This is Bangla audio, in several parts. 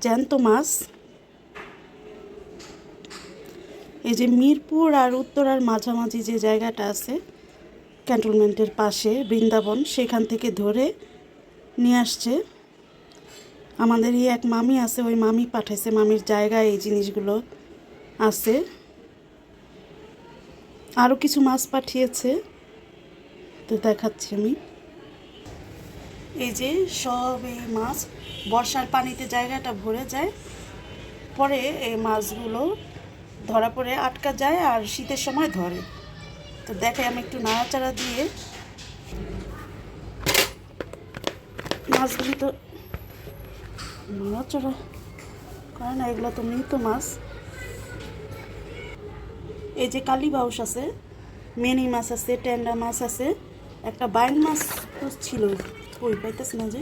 জ্যান্ত মাছ। এই যে মিরপুর আর উত্তরার মাঝামাঝি যে জায়গাটা আছে, ক্যান্টনমেন্টের পাশে বৃন্দাবন, সেখান থেকে ধরে নিয়ে আসছে। আমাদেরই এক মামি আছে, ওই মামি পাঠাইছে, মামির জায়গায় এই জিনিসগুলো আছে। আরও কিছু মাছ পাঠিয়েছে। তো দেখাচ্ছি আমি। এই যে সব এই মাছ বর্ষার পানিতে জায়গাটা ভরে যায়। পরে এই মাছগুলো ধরা পড়ে, আটকা যায় আর শীতের সময় ধরে। তো দেখে আমি একটু নাড়াচাড়া দিয়ে। মাছগুলি তো নড়াচড়া করে না, এগুলো তো মৃত মাছ। এই যে কালী বাউস আছে, মেনি মাছ আছে ট্যান্ডা মাছ আছে, একটা বাইন মাছ ছিল। ওই পাইতেছে না যে।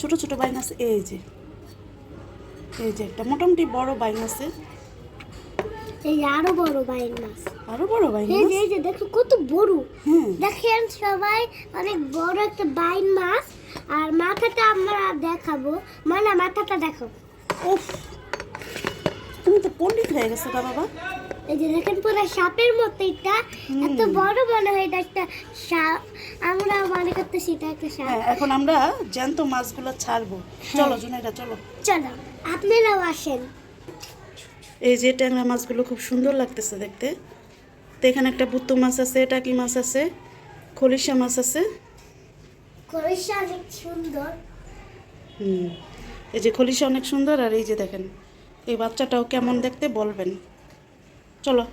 ছোট ছোট বাইন আছে এই যে। এই যে একটা মোটামুটি বড় বাইন আছে। এই আরও বড় বাইর মাছ আরও বড় বাইন মাছ এই যে দেখো কত বড়। হ্যাঁ। দেখেন সবাই অনেক বড় একটা বাইন মাছ। আর মাথাটা আমরা দেখাবো। মানে মাথাটা দেখো উফ তুমি তো পণ্ডিত হয়ে গেছো বাবা। এই যে দেখেন পুরো সাপের মতো এটা। এত বড় মনে হয় এটা একটা সাপ। আমরা মনে করতেছি এটা একটা সাপ। হ্যাঁ এখন আমরা জ্যান্ত মাছগুলো ছাড়বো। চলো জুনাইরা চলো। চলো আপনারাও আসেন। এই যে ট্যাংরা মাছগুলো খুব সুন্দর লাগতেছে দেখতে। তো এখানে একটা বুত্তু মাছ আছে টাকি মাছ আছে খলিশা মাছ আছে। করিসা অনেক সুন্দর। হুম এই যে খলিশা অনেক সুন্দর আর এই যে দেখেন এই বাচ্চাটাও কেমন দেখতে বলবেন। চলো।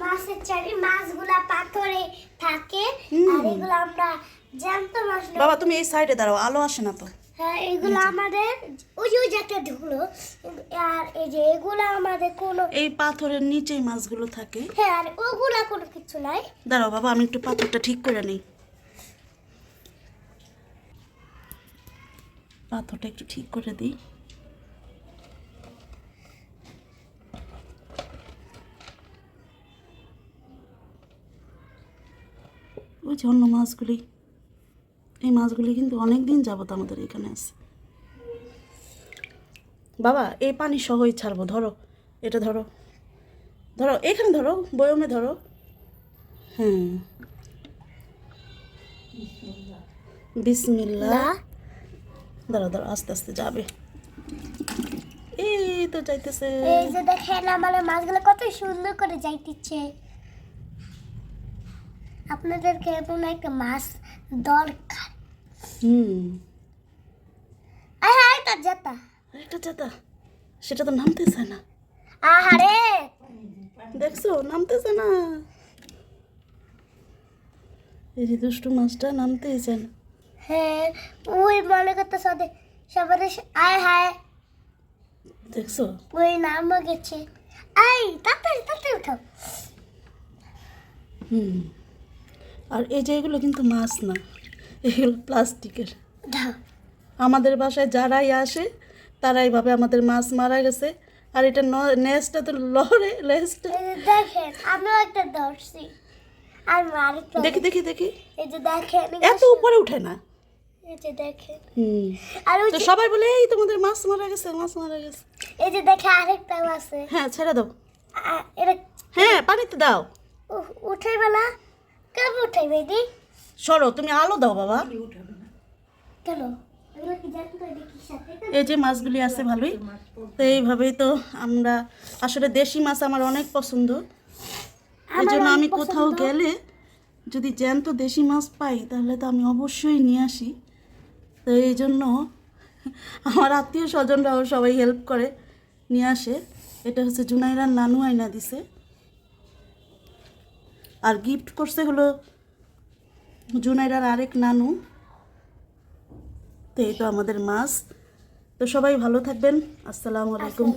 মাছের চারি মাছগুলা পাথরে থাকে। আর এগুলো আমরা জ্যান্ত মাছ বাবা তুমি এই সাইডে দাঁড়াও আলো আসে না তো। হ্যাঁ এগুলো আমাদের ওই যে ওই একটা ঢুকলো আর এই যে এগুলো আমাদের কোনো এই পাথরের নিচেই মাছগুলো থাকে। হ্যাঁ আর ওগুলা কোনো কিছু নাই। দাঁড়াও বাবা আমি একটু পাথরটা ঠিক করে নিই। পাথরটা একটু ঠিক করে দিই। ওই যে অন্য মাছগুলি। এই মাছগুলি কিন্তু অনেক দিন যাবত আমাদের এখানে আছে। বাবা এই পানি সহই ছাড়বো ধরো। এটা ধরো। ধরো এখানে ধরো বয়মে ধরো। হ্যাঁ বিসমিল্লা দাঁড়া দাঁড়া আস্তে আস্তে যাবে। এই তো যাইতেছে। এই যে দেখেন আমাদের মাছগুলো কত সুন্দর করে যাইতেছে। আপনাদেরকে এমন একটা মাছ দরকার? হুম। আরে জেতা। সেটা তো নামতেছে না। আহারে! দেখছ? নামতেছে না। এই যে দুষ্টু মাছটা নামতেইছে না। হ্যাঁ ওই মনে করতে সাথে সবার আয় হায়। দেখছ? ওই নাম গেছে। আই তাড়াতাড়ি তাড়াতাড়ি উঠাও। হুম। আর এই যে এগুলো কিন্তু মাছ না এগুলো প্লাস্টিকের। আমাদের বাসায় যারাই আসে তারাই ভাবে আমাদের মাছ মারা গেছে। আর এটা নেসটা তো লড়ে এই দেখেন আমিও একটা ধরছি। আর আরেকটা দেখি দেখি দেখি। এই যে দেখেন এত উপরে উঠে না। এই যে দেখেন। হুম। আর তো সবাই বলে এই তোমাদের মাছ মারা গেছে মাছ মারা গেছে। এই যে দেখে আরেকটা আছে। হ্যাঁ ছেড়ে দাও। এটা হ্যাঁ পানিতে দাও। উ- উঠাই বেলা। কেমন উঠাই বেদি সরো তুমি আলো দাও বাবা। কেন? এই যে মাছগুলি আছে ভালোই। তো এইভাবেই তো আমরা আসলে দেশি মাছ আমার অনেক পছন্দ। এই জন্য আমি কোথাও গেলে যদি জ্যান্ত দেশি মাছ পাই তাহলে তো আমি অবশ্যই নিয়ে আসি। তো এই জন্য আমার আত্মীয় স্বজনরাও সবাই হেল্প করে নিয়ে আসে। এটা হচ্ছে জুনাইরার নানু আইনা দিছে। আর গিফট করছে হলো জুনাইরার আরেক নানু। তো এই তো আমাদের মাছ। তো সবাই ভালো থাকবেন। আসসালামু আলাইকুম।